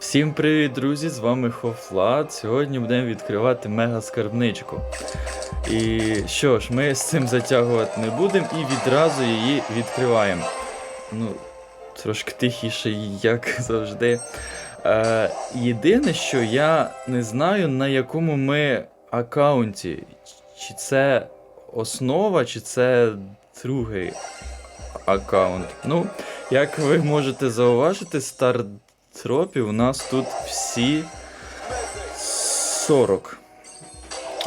Всім привіт, друзі! З вами Хофлад. Сьогодні будемо відкривати мега скарбничку. І що ж, ми з цим затягувати не будемо і відразу її відкриваємо. Ну, трошки тихіше, як завжди. Е, єдине, що я не знаю, на якому ми аккаунті. Чи це основа, чи це другий аккаунт. Ну, як ви можете зауважити, стартропів у нас тут всі 40.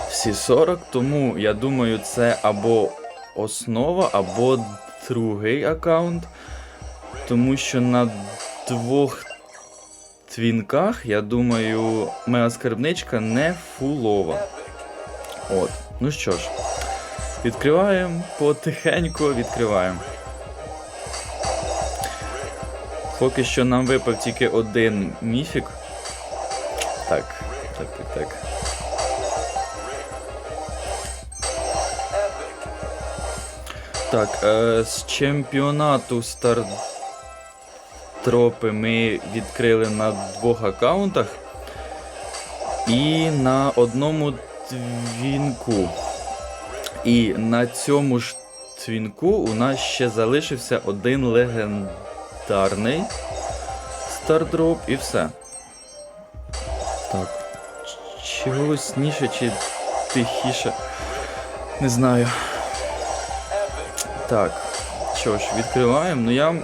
Всі 40, тому я думаю, це або основа, або другий аккаунт. Тому що на двох твінках, я думаю, моя скарбничка не фулова. От. Ну що ж, відкриваємо потихеньку відкриваємо. Поки що нам випав тільки один міфік. Так, так, так, так. Так, е, з чемпіонату Стартропи ми відкрили на двох аккаунтах і на одному твінку. І на цьому ж твінку у нас ще залишився один легендарний стардроп і все. Так. Чи голосніше, чи тихіше. Не знаю. Так. Що ж, відкриваємо. Ну я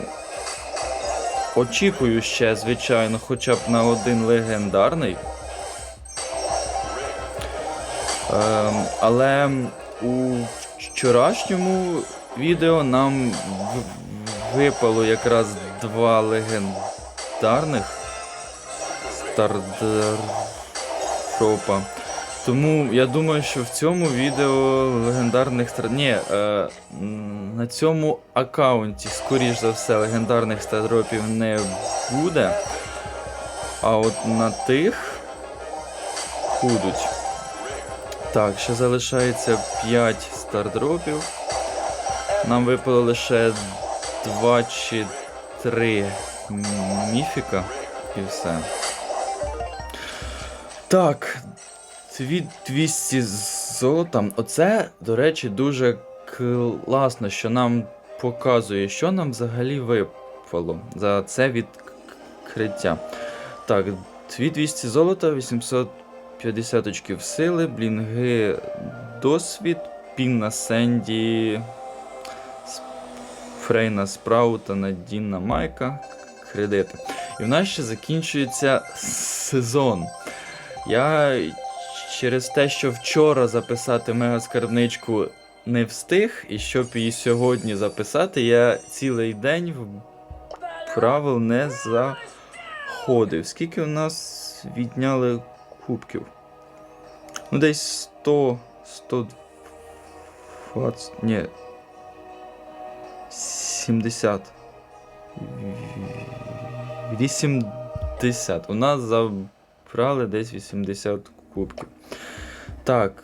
очікую ще, звичайно, хоча б на один легендарний. Ем, але у вчорашньому відео нам випало якраз два легендарних стардропа. Тому я думаю, що в цьому відео легендарних. Ні, е, на цьому аккаунті, скоріш за все, легендарних стардропів не буде. А от на тих будуть. Так, ще залишається 5 стардропів. Нам випало лише 2 чи 3 міфіка і все. Так. Дві 200 золота. Оце, до речі, дуже класно, що нам показує, що нам взагалі випало за це відкриття. Так, 2200 золота, 850 очків сили, блінги досвід, пінна Сенді, Фрейна Спраута, Надінна Майка, кредити. І в нас ще закінчується сезон. Я через те, що вчора записати мегаскарбничку не встиг, і щоб її сьогодні записати, я цілий день в правил не заходив. Скільки у нас відняли кубків? Ну, десь 100, 120, ні. 70. 80. У нас забрали десь 80 кубків. Так.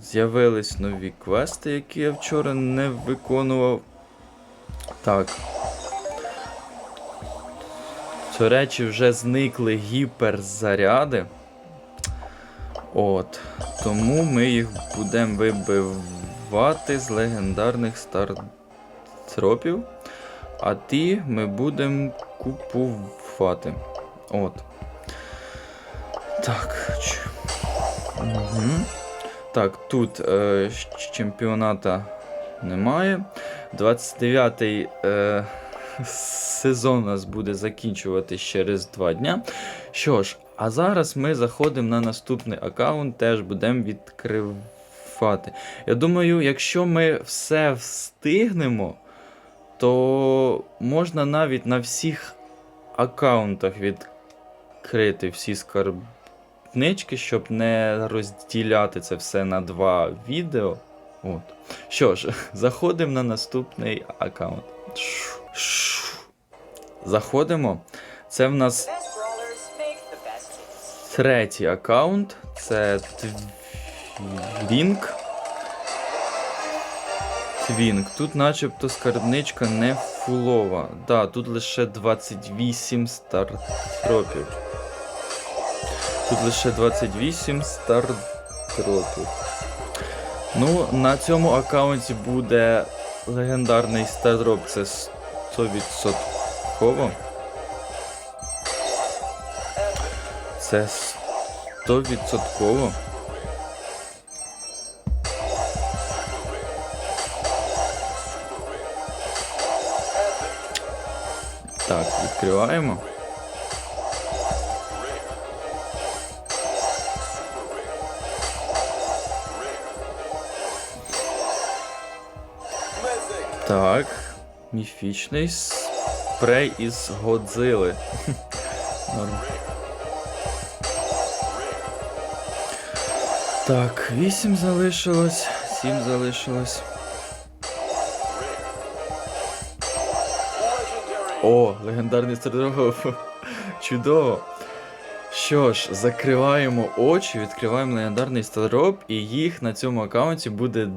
З'явились нові квести, які я вчора не виконував. Так. До речі, вже зникли гіперзаряди. От. Тому ми їх будемо вибивати з легендарних стартропів. А ті ми будемо купувати. От. Так. Угу. Так, тут е, чемпіоната немає. 29-й е, сезон у нас буде закінчувати через 2 дня. Що ж, а зараз ми заходимо на наступний аккаунт, теж будемо відкривати. Я думаю, якщо ми все встигнемо, то можна навіть на всіх аккаунтах відкрити всі скарбнички, щоб не розділяти це все на два відео. От. Що ж, заходимо на наступний аккаунт. Заходимо. Це в нас третій аккаунт. Це Твінк. Твінк. Тут начебто скарбничка не фулова. Да, тут лише 28 стартропів. Тут лише 28 стартропів. Ну, на цьому аккаунті буде легендарний стардроп, це 100%. Це 100%. Відкриваємо. Так, міфічний спрей із Годзили. Так, 8 залишилось, 7 залишилось. О, легендарний стардроп. Чудово. Що ж, закриваємо очі, відкриваємо легендарний стардроп, і їх на цьому аккаунті буде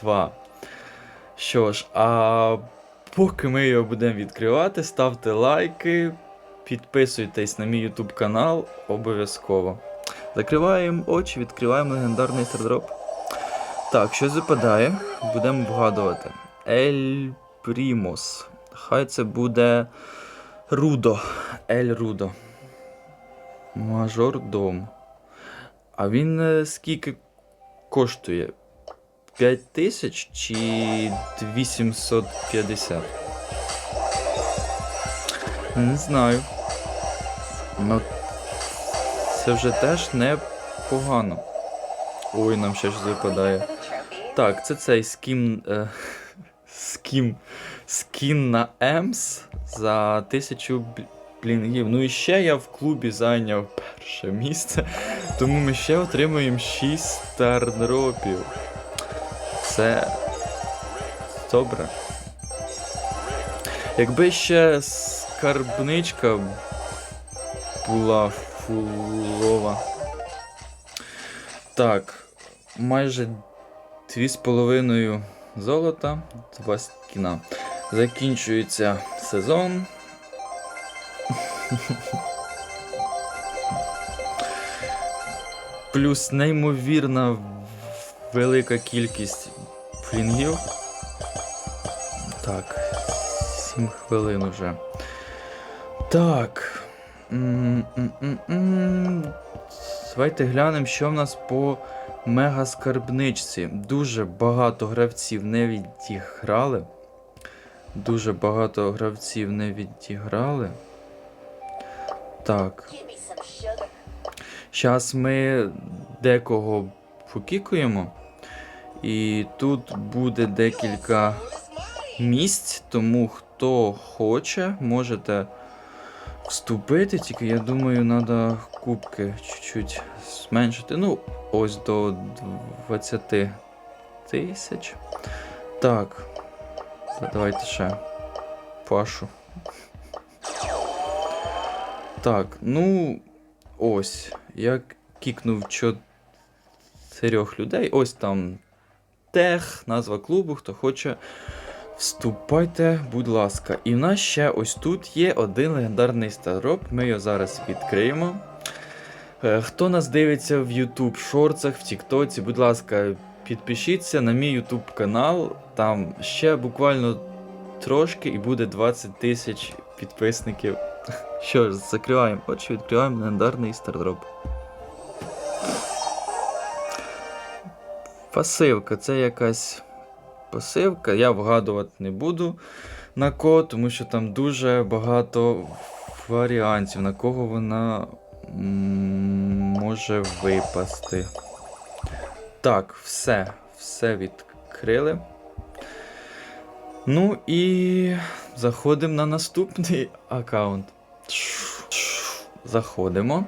два. Що ж, а поки ми його будемо відкривати, ставте лайки, підписуйтесь на мій YouTube канал обов'язково. Закриваємо очі, відкриваємо легендарний стардроп. Так, щось випадає, будемо вгадувати. Ель Примус. Хай це буде Рудо. Ель Рудо. Мажордом. А він е, скільки коштує? 5 тисяч чи 850? Не знаю. Ну, це вже теж непогано. Ой, нам ще щось випадає. Так, це цей скін. Е, скін. Скін на Емс за тисячу бл- блінгів. Ну і ще я в клубі зайняв перше місце, тому ми ще отримуємо 6 стардропів. Це добре. Якби ще скарбничка була фулова. Так, майже 2,5 золота, 2 скіна. Закінчується сезон. Плюс неймовірна велика кількість флінгів. Так, 7 хвилин уже. Так. Давайте глянемо, що в нас по мегаскарбничці. Дуже багато гравців не відіграли. Дуже багато гравців не відіграли. Так. Зараз ми декого покікуємо. І тут буде декілька місць, тому хто хоче, можете вступити. Тільки я думаю, треба кубки чуть-чуть зменшити. Ну, ось до 20 тисяч. Так. Давайте ще Пашу. Так, ну ось. Я кікнув чотирьох людей. Ось там тех, назва клубу, хто хоче. Вступайте, будь ласка. І в нас ще ось тут є один легендарний староп. Ми його зараз відкриємо. Е, Хто нас дивиться в YouTube шорцах, в Тіктоці, будь ласка, підпишіться на мій YouTube канал. Там ще буквально трошки і буде 20 тисяч підписників. Що ж, закриваємо очі, відкриваємо легендарний стардроп. Пасивка, це якась пасивка. Я вгадувати не буду на кого, тому що там дуже багато варіантів, на кого вона може випасти. Так, все, все відкрили. Ну і заходимо на наступний аккаунт. Заходимо.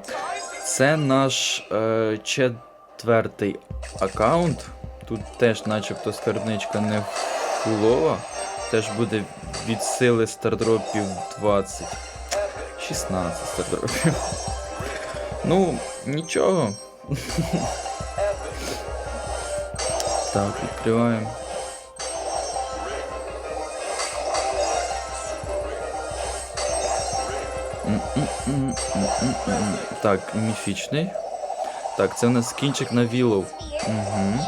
Це наш е, четвертий аккаунт. Тут теж, начебто, скарбничка не фулова. Теж буде від сили стардропів 20. 16 стардропів. Ну, нічого. Так, відкриваємо. Так, міфічний. Так, це у нас кінчик на Вілоу. Угу.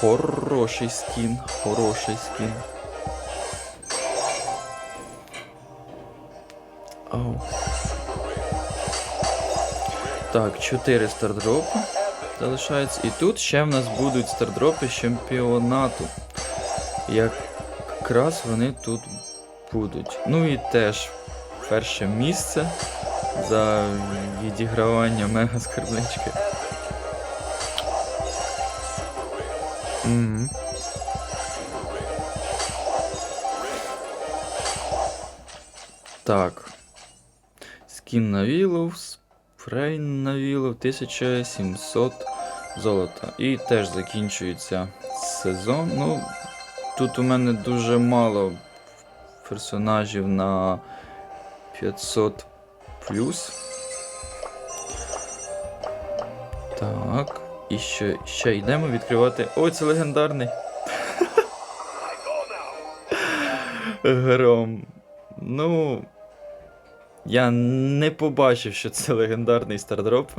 Хороший скін, хороший скін. Ау. Так, 4 стардропи залишається. І тут ще в нас будуть стардропи чемпіонату. Якраз вони тут будуть. Ну і теж перше місце за відігравання мега скарбнички. Угу. Так. Скін на Вілов, спрей на Вілов, 1700 золота. І теж закінчується сезон. Ну, тут у мене дуже мало персонажів на 500 плюс. Так. І ще, ще йдемо відкривати. О, це легендарний. Гром. Ну. Я не побачив, що це легендарний стардроп.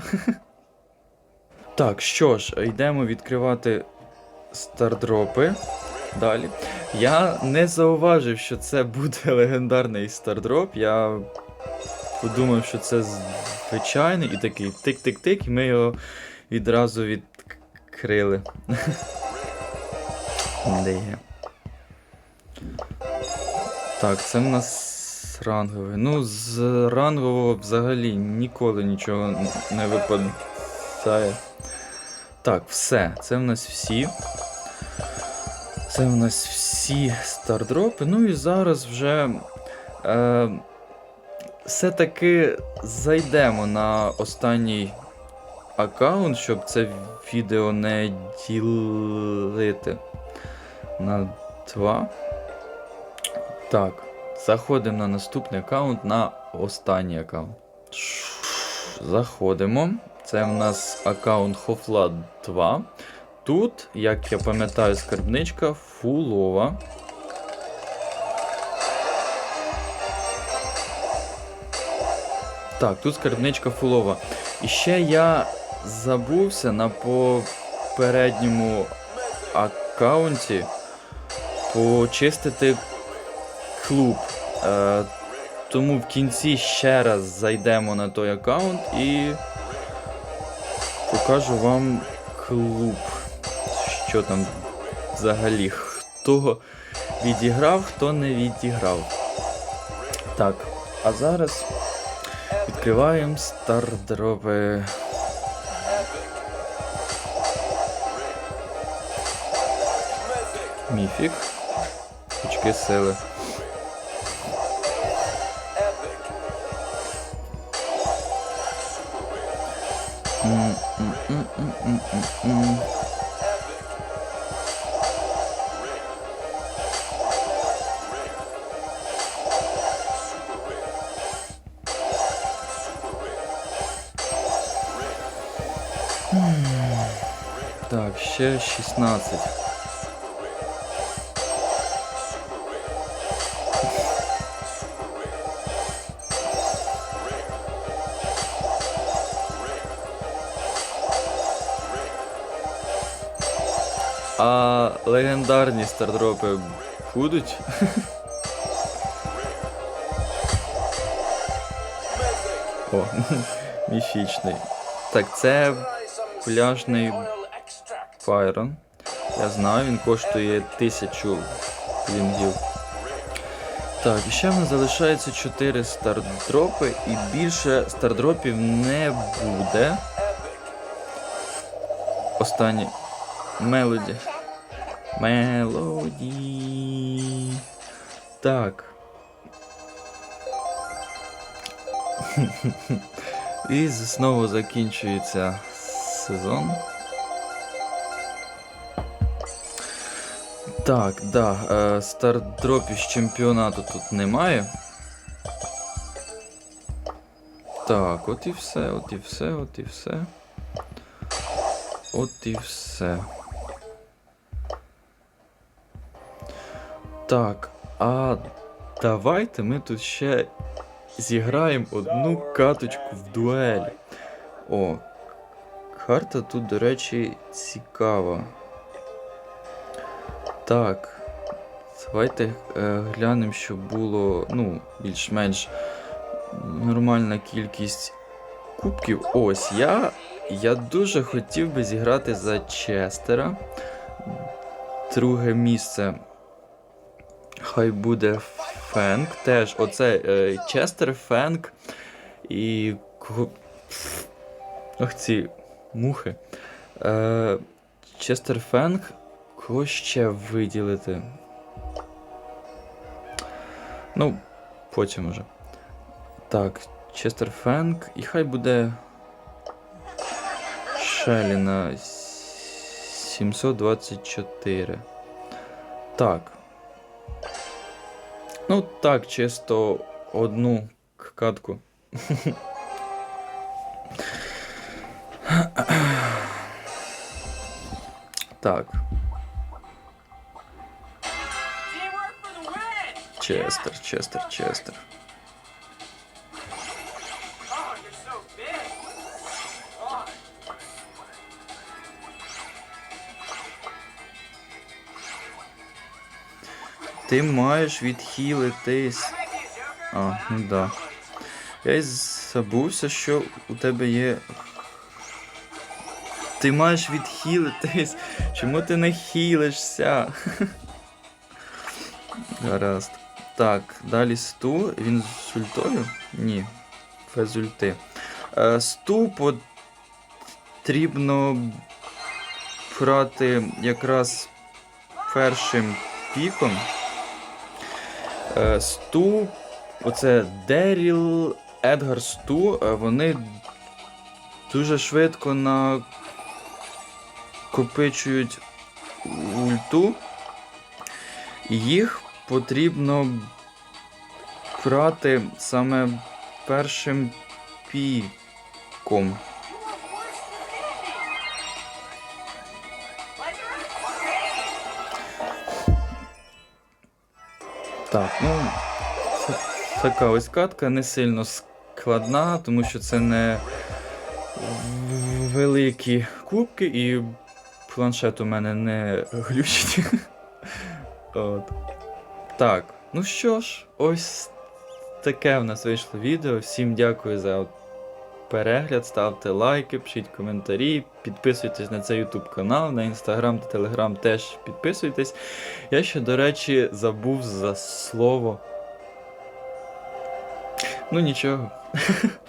Так, що ж, йдемо відкривати стардропи. Далі. Я не зауважив, що це буде легендарний стардроп. Я подумав, що це звичайний і такий тик-тик-тик, і ми його відразу відкрили. Де є? Так, це в нас ранговий. Ну, з рангового взагалі ніколи нічого не випадає. Так, все. Це в нас всі. Це в нас всі стардропи. Ну і зараз вже е, все-таки зайдемо на останній аккаунт, щоб це відео не ділити на два. Так, заходимо на наступний аккаунт, на останній аккаунт. Заходимо. Це в нас аккаунт Хофла 2. Тут, як я пам'ятаю, скарбничка фулова. Так, тут скарбничка фулова. І ще я забувся на попередньому аккаунті почистити клуб. Е, тому в кінці ще раз зайдемо на той аккаунт і покажу вам клуб. Що там взагалі, хто відіграв, хто не відіграв. Так, а зараз відкриваємо стардропи. Міфік. Очки сили. М. Так, ще 16. А легендарні стардропи будуть? О, міфічний. Так, це пляжний Файрон. Я знаю, він коштує тисячу лінгів. Так, і ще в нас залишається 4 стардропи, і більше стардропів не буде. Останні. Мелоді. Мелоді. Так. І знову закінчується сезон. Так, да, е, стардропів з чемпіонату тут немає. Так, от і все, от і все, от і все. От і все. Так, а давайте ми тут ще зіграємо одну каточку в дуелі. О, карта тут, до речі, цікава. Так. Давайте е, глянемо, щоб було ну, більш-менш нормальна кількість кубків. Ось я. Я дуже хотів би зіграти за Честера. Друге місце. Хай буде Фенк. Теж оце е, Честер, Фенк і. Ох, ці мухи. Е, Честер Фенк. Кого ще виділити? Ну, потім уже. Так, Честер Фенк. І хай буде. Шеліна 724. Так. Ну, так, чисто одну катку. Так! Честер, Честер, Честер. Ти маєш відхилитись. А, ну да. Я й забувся, що у тебе є. Ти маєш відхилитись. Чому ти не хілишся? Гаразд. Так, далі сту. Він з ультою? Ні. Без ульти. Е, сту потрібно брати якраз першим піком. Е, Сту, оце Деріл, Едгар Сту, е, вони дуже швидко накопичують ульту. Їх потрібно брати саме першим піком. Так, ну. Така ось катка не сильно складна, тому що це не великі кубки і планшет у мене не глючить. От. Так, ну що ж, ось таке в нас вийшло відео. Всім дякую за перегляд, ставте лайки, пишіть коментарі, підписуйтесь на цей YouTube канал, на інстаграм та телеграм теж підписуйтесь. Я ще, до речі, забув за слово. Ну нічого.